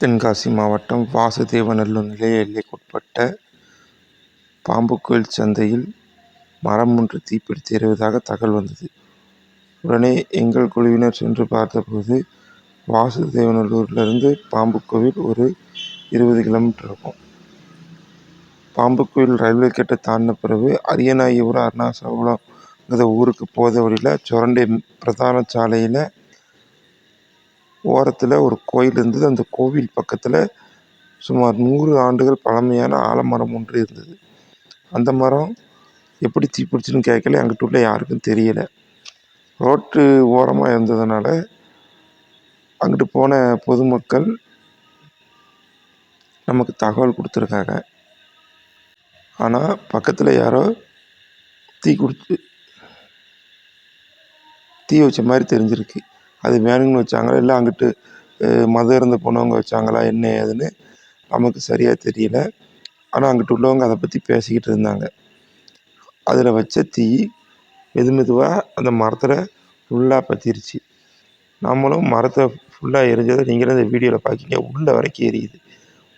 தென்காசி மாவட்டம் வாசுதேவநல்லூர் நிலைய எல்லைக்குட்பட்ட பாம்புக்கோயில் சந்தையில் மரம் ஒன்று தீப்பிடித்து எறிவதாக தகவல் வந்தது. உடனே எங்கள் குழுவினர் சென்று பார்த்தபோது வாசுதேவநல்லூரிலிருந்து பாம்புக்கோவில் ஒரு இருபது கிலோமீட்டர் இருக்கும். பாம்புக்கோயில் ரயில்வே கேட்டை தாண்டின பிறகு அரியநாயகிபுரம் அருணாசலபுரம்ங்கிற ஊருக்கு போகிற வழியில் சுரண்டை பிரதான சாலையில் ஓரத்தில் ஒரு கோயில் இருந்தது. அந்த கோவில் பக்கத்தில் சுமார் நூறு ஆண்டுகள் பழமையான ஆலமரம் ஒன்று இருந்தது. அந்த மரம் எப்படி தீப்பிடிச்சுதுன்னு கேட்கல அங்கிட்டு உள்ள யாருக்கும் தெரியல. ரோட்டு ஓரமாக இருந்ததுனால அங்கிட்டு போன பொதுமக்கள் நமக்கு தகவல் கொடுத்துருக்காங்க. ஆனால் பக்கத்தில் யாரோ தீ குடிச்சு தீ வச்ச மாதிரி தெரிஞ்சிருக்கு. அது வேணும்னு வச்சாங்களா இல்லை அங்கிட்டு மதம் அருந்த போனவங்க வச்சாங்களா என்ன ஏதுன்னு நமக்கு சரியாக தெரியல. ஆனால் அங்கிட்டு உள்ளவங்க அதை பற்றி பேசிக்கிட்டு இருந்தாங்க. அதில் வச்ச தீ மெது மெதுவாக அந்த மரத்தில் ஃபுல்லாக பற்றிருச்சு. நம்மளும் மரத்தை ஃபுல்லாக எரிஞ்சதை நீங்களே இந்த வீடியோவில் பார்க்கிங்க உள்ள வரைக்கும் எரியுது.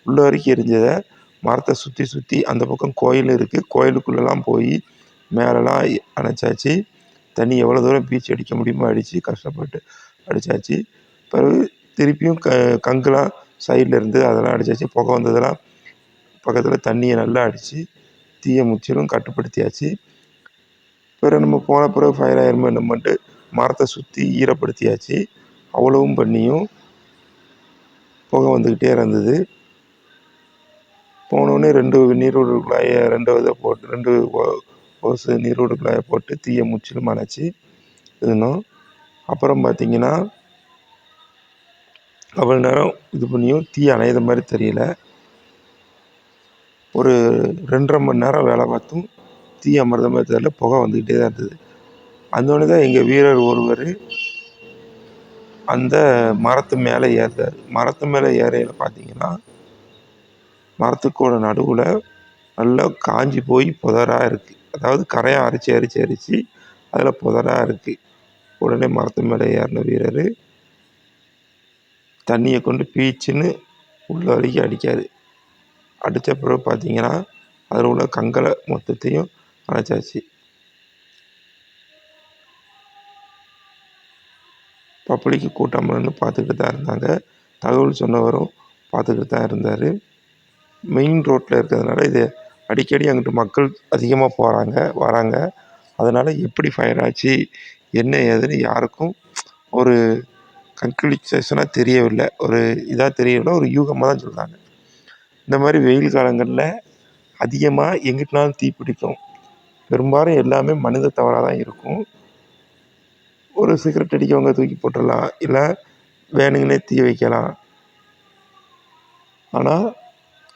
உள்ள வரைக்கும் எரிஞ்சதை மரத்தை சுற்றி சுற்றி அந்த பக்கம் கோயில் இருக்குது. கோயிலுக்குள்ளெல்லாம் போய் மேலெலாம் அணைச்சாச்சு. தண்ணி எவ்வளோ தூரம் பீச் அடிக்க முடியுமோ அடித்து கஷ்டப்பட்டு அடித்தாச்சு. பிறகு திருப்பியும் க கங்குலாம் சைடில் இருந்து அதெல்லாம் அடித்தாச்சு. புகை வந்ததெல்லாம் பக்கத்தில் தண்ணியை நல்லா அடித்து தீயை முற்றிலும் கட்டுப்படுத்தியாச்சு. பிறகு நம்ம போன பிறகு ஃபயர் ஆயிருமோ என்னமோன்ட்டு மரத்தை சுற்றி ஈரப்படுத்தியாச்சு. அவ்வளவும் பண்ணியும் புகை வந்துக்கிட்டே இருந்தது. போனோடனே ரெண்டு நீரோடு குழாயை ரெண்டு இதை போட்டு ரெண்டு ஓ ஓஸு குழாயை போட்டு தீயை முற்றிலும் அணைச்சி இருந்தோம். அப்புறம் பார்த்தீங்கன்னா அவ்வளோ நேரம் இது பண்ணியும் தீ அணையிற மாதிரி தெரியல. ஒரு ரெண்டரை மணி நேரம் வேலை பார்த்தும் தீ அமர்ந்த மாதிரி தெரியல. புகை வந்துக்கிட்டே தான் இருந்தது. அந்தோடனே தான் எங்கள் வீரர் ஒருவர் அந்த மரத்து மேலே ஏறுறார் மரத்து மேலே ஏறையில் பார்த்தீங்கன்னா மரத்துக்கோட நடுவில் நல்லா காஞ்சி போய் புதராக இருக்குது. அதாவது கரையை அரித்து அரித்து அரித்து அதில் புதராக இருக்குது. உடனே மரத்து மேலே ஏறின வீரர் தண்ணியை கொண்டு பீச்சுன்னு உள்ள வரைக்கும் அடிக்கார். அடித்த பிறகு பார்த்தீங்கன்னா அதில் உள்ள கங்களை மொத்தத்தையும் அணைச்சாச்சு. பப்ளிக்கு கூட்டம்னு பார்த்துக்கிட்டு தான் இருந்தாங்க. தகவல் சொன்னவரும் பார்த்துக்கிட்டு தான் இருந்தார். மெயின் ரோட்டில் இருக்கிறதுனால இது அடிக்கடி அங்கிட்டு மக்கள் அதிகமாக போகிறாங்க வராங்க. அதனால் எப்படி ஃபயர் ஆச்சு என்ன ஏதுன்னு யாருக்கும் ஒரு கன்க்ளூஷனாக தெரியவில்லை. ஒரு இதாக தெரியவில்லை. ஒரு யூகமாக தான் சொல்கிறாங்க. இந்த மாதிரி வெயில் காலங்களில் அதிகமாக எங்கிட்டாலும் தீ பிடிக்கும். பெரும்பாலும் எல்லாமே மனித தவறாக தான் இருக்கும். ஒரு சிகரெட் அடிக்கிறவங்க தூக்கி போட்டுடலாம். இல்லை வேணுங்கனே தீ வைக்கலாம். ஆனால்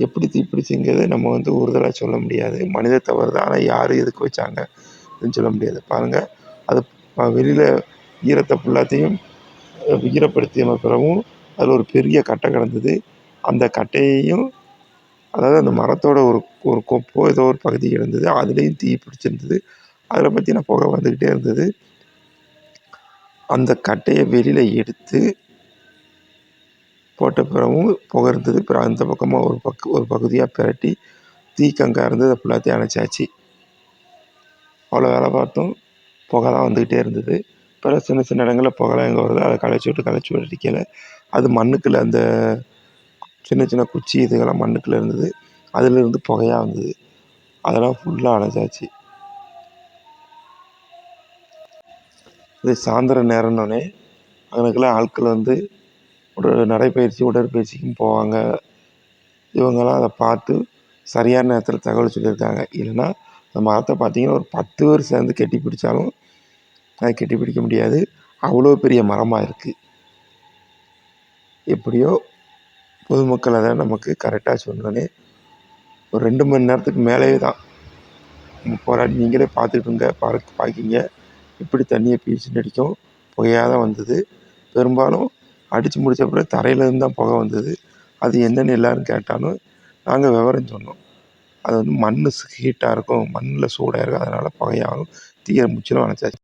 எப்படி தீப்பிடிச்சிங்கிறது நம்ம வந்து ஒருதலாக சொல்ல முடியாது. மனித தவறு தான். ஆனால் யார் எதுக்கு வச்சாங்கன்னு சொல்ல முடியாது. பாருங்கள் அது வெளியில் ஈரத்தை ஃபுல்லாத்தையும் ஈரப்படுத்தின பிறகும் அதில் ஒரு பெரிய கட்டை கிடந்தது. அந்த கட்டையையும் அதாவது அந்த மரத்தோட ஒரு ஒரு கொப்போ ஏதோ ஒரு பகுதி கிடந்தது. அதுலேயும் தீ பிடிச்சிருந்தது. அதில் பார்த்தீங்கன்னா புகை வந்துக்கிட்டே இருந்தது. அந்த கட்டையை வெளியில் எடுத்து போட்ட பிறகும் புகை இருந்தது. பிறகு அந்த பக்கமாக ஒரு பக்கு ஒரு பகுதியாக பிரட்டி தீக்கங்கா இருந்தது. அதை ஃபுல்லாத்தையும் அணைச்சாச்சு. அவ்வளோ வேலை பார்த்தோம் புகை தான் வந்துக்கிட்டே இருந்தது. பிறகு சின்ன சின்ன இடங்கள்ல புகைலாம் எங்கே வருதோ அதை களைச்சி விட்டு களைச்சி விட்டு அது மண்ணுக்குள்ள அந்த சின்ன சின்ன குச்சி இதுகள்லாம் மண்ணுக்குள்ளே இருந்தது. அதிலிருந்து புகையா வந்தது. அதெல்லாம் ஃபுல்லாக அணைச்சாச்சு. இது சாயந்தரம் நேரம்னோடனே அங்கனக்குள்ள ஆட்கள் வந்து ஒரு நடைப்பயிற்சி உடற்பயிற்சிக்கும் போவாங்க. இவங்கெல்லாம் அதை பார்த்து சரியான நேரத்தில் தகவல் சொல்லியிருக்காங்க. இல்லைன்னா அந்த மரத்தை பார்த்தீங்கன்னா ஒரு பத்து பேர் சேர்ந்து கெட்டி பிடிச்சாலும் கெட்டி பிடிக்க முடியாது. அவ்வளோ பெரிய மரமாக இருக்குது. எப்படியோ பொதுமக்கள் அதை நமக்கு கரெக்டாக சொன்னோன்னே ஒரு ரெண்டு மணி நேரத்துக்கு மேலேயே தான் போராடி நீங்களே பார்த்துட்டுங்க பார்க்க பார்க்கிங்க எப்படி தண்ணியை பீச்சுன்னு அடிக்கும். புகையாக தான் வந்தது. பெரும்பாலும் அடித்து முடித்த பிறகு தரையிலேருந்து தான் புகை வந்தது. அது என்னென்னு எல்லோரும் கேட்டாலும் நாங்கள் விவரம் சொன்னோம். அது வந்து மண்ணு ஹீட்டாக இருக்கும். மண்ணில் சூடாக இருக்கும். அதனால் புகையாகும் தீய முற்றிலும் அணைச்சாச்சு.